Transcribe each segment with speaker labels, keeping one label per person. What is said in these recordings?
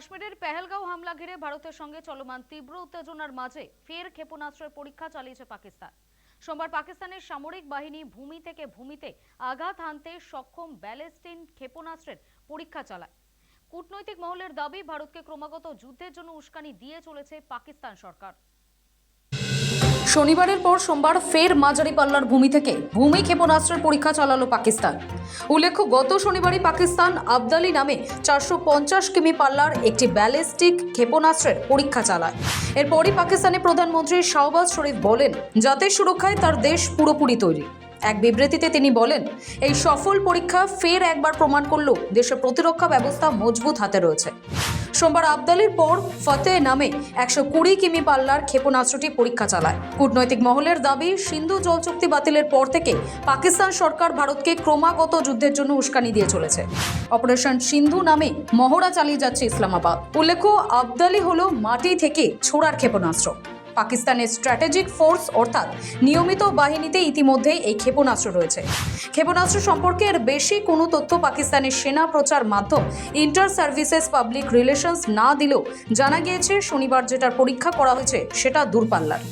Speaker 1: কাশ্মীরের পেহেলগাঁও হামলা ঘিরে ভারতের সঙ্গে চলমান তীব্র উত্তেজনার মাঝে ফের ক্ষেপণাস্ত্রের পরীক্ষা চালিয়েছে পাকিস্তান। সোমবার পাকিস্তানের সামরিক বাহিনী ভূমি থেকে ভূমিতে আঘাত হানতে সক্ষম ব্যালেস্টিন ক্ষেপণাস্ত্রের পরীক্ষা চালায়। কূটনৈতিক মহলের দাবি, ভারতকে ক্রমাগত যুদ্ধের জন্য উস্কানি দিয়ে চলেছে পাকিস্তান সরকার। শনিবারের পর সোমবার ফের মাঝারি পাল্লার ভূমি থেকে ভূমি ক্ষেপণাস্ত্রের পরীক্ষা চালালো পাকিস্তান। উল্লেখ্য, গত শনিবারই পাকিস্তান আবদালি নামে চারশো পঞ্চাশ কিমি পাল্লার একটি ব্যালিস্টিক ক্ষেপণাস্ত্রের পরীক্ষা চালায়। এরপরই পাকিস্তানের প্রধানমন্ত্রী শাহবাজ শরীফ বলেন, জাতির সুরক্ষায় তার দেশ পুরোপুরি তৈরি। এক বিবৃতিতে তিনি বলেন, এই সফল পরীক্ষা ফের একবার প্রমাণ করল দেশের প্রতিরক্ষা ব্যবস্থা মজবুত হাতে রয়েছে। সোমবার আবদালির পর ফতে নামে একশো কুড়ি কিমি পাল্লার ক্ষেপণাস্ত্রটি পরীক্ষা চালায়। কূটনৈতিক মহলের দাবি, সিন্ধু জল চুক্তি বাতিলের পর থেকে পাকিস্তান সরকার ভারতকে ক্রমাগত যুদ্ধের জন্য উস্কানি দিয়ে চলেছে। অপারেশন সিন্ধু নামে মহড়া চালিয়ে যাচ্ছে ইসলামাবাদ। উল্লেখ্য, আবদালি হলো মাটি থেকে ছোড়ার ক্ষেপণাস্ত্র। পাকিস্তানের স্ট্র্যাটেজিক ফোর্স অর্থাৎ নিয়মিত বাহিনীতে ইতিমধ্যেই এই ক্ষেপণাস্ত্র রয়েছে। ক্ষেপণাস্ত্র সম্পর্কে এর বেশি কোনো তথ্য পাকিস্তানের সেনা প্রচার মাধ্যম ইন্টার সার্ভিসেস পাবলিক রিলেশনস না দিলেও জানা গিয়েছে, শনিবার যেটার পরীক্ষা করা হয়েছে সেটা দূরপাল্লার।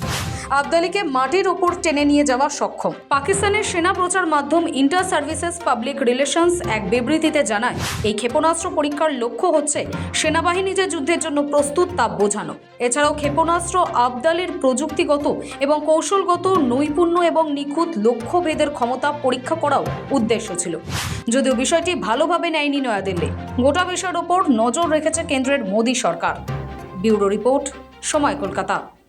Speaker 1: আবদালিকে মাটির ওপর টেনে নিয়ে যাওয়া সক্ষম। পাকিস্তানের সেনা প্রচার মাধ্যম ইন্টার সার্ভিসেস পাবলিক রিলেশনস এক বিবৃতিতে জানায়, এই ক্ষেপণাস্ত্র পরীক্ষার লক্ষ্য হচ্ছে সেনাবাহিনী যে যুদ্ধের জন্য প্রস্তুত তা বোঝানো। এছাড়াও ক্ষেপণাস্ত্র আবদালের প্রযুক্তিগত এবং কৌশলগত, নৈপুণ্য এবং নিখুঁত লক্ষ্যভেদের ক্ষমতা পরীক্ষা করাও উদ্দেশ্য ছিল। যদিও বিষয়টি ভালোভাবে নেয়নি নয়াদিল্লি। গোটা বিষয়ের ওপর নজর রেখেছে কেন্দ্রের মোদী সরকার। ব্যুরো রিপোর্ট, সময় কলকাতা।